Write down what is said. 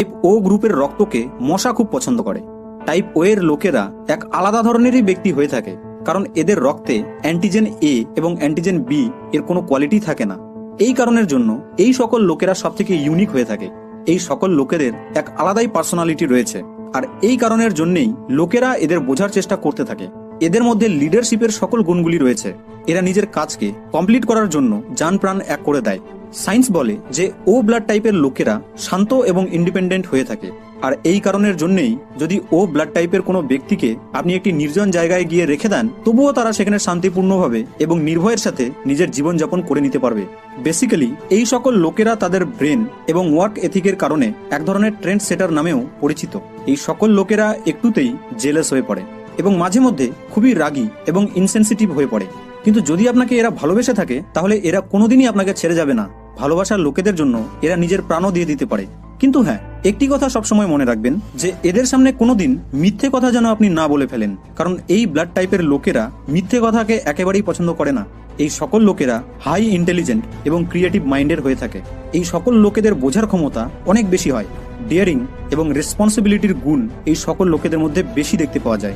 Type ও গ্রুপের রক্তকে মশা খুব পছন্দ করে। টাইপ ও এর লোকেরা এক আলাদা ধরনেরই ব্যক্তি হয়ে থাকে, কারণ এদের রক্তে অ্যান্টিজেন এ এবং অ্যান্টিজেন বি এর কোনো কোয়ালিটি থাকে না। এই কারণের জন্য এই সকল লোকেরা সব থেকে ইউনিক হয়ে থাকে। এই সকল লোকেদের এক আলাদাই পার্সোনালিটি রয়েছে। আর এই কারণের জন্যেই লোকেরা এদের বোঝার চেষ্টা করতে থাকে। এদের মধ্যে লিডারশিপের সকল গুণগুলি রয়েছে। এরা নিজের কাজকে কমপ্লিট করার জন্য প্রাণ এক করে দেয়। সায়েন্স বলে যে ও ব্লাড টাইপের লোকেরা শান্ত এবং ইন্ডিপেন্ডেন্ট হয়ে থাকে। আর এই কারণের জন্যই যদি ও ব্লাড টাইপের কোনো ব্যক্তিকে আপনি একটি নির্জন জায়গায় গিয়ে রেখে দেন, তবুও তারা সেখানে শান্তিপূর্ণভাবে এবং নির্ভয়ের সাথে নিজের জীবনযাপন করে নিতে পারবে। বেসিক্যালি এই সকল লোকেরা তাদের ব্রেন এবং ওয়ার্ক এথিকের কারণে এক ধরনের ট্রেন্ড সেটার নামেও পরিচিত। এই সকল লোকেরা একটুতেই জেলাস হয়ে পড়ে। এবং মাঝে মধ্যে খুবই রাগী এবং ইনসেনসিটিভ হয়ে পড়ে। কিন্তু যদি আপনাকে এরা ভালোবেসে থাকে, তাহলে এরা কোনোদিনই আপনাকে ছেড়ে যাবে না। ভালোবাসার লোকেদের জন্য এরা নিজের প্রাণও দিয়ে দিতে পারে। কিন্তু হ্যাঁ একটি কথা সবসময় মনে রাখবেন যে, এদের সামনে কোনোদিন মিথ্যে কথা যেন আপনি না বলে ফেলেন। কারণ এই ব্লাড টাইপের লোকেরা মিথ্যে কথাকে একেবারেই পছন্দ করে না। এই সকল লোকেরা হাই ইন্টেলিজেন্ট এবং ক্রিয়েটিভ মাইন্ডের হয়ে থাকে। এই সকল লোকেদের বোঝার ক্ষমতা অনেক বেশি হয়। ডিয়ারিং এবং রেসপন্সিবিলিটির গুণ এই সকল লোকেদের মধ্যে বেশি দেখতে পাওয়া যায়।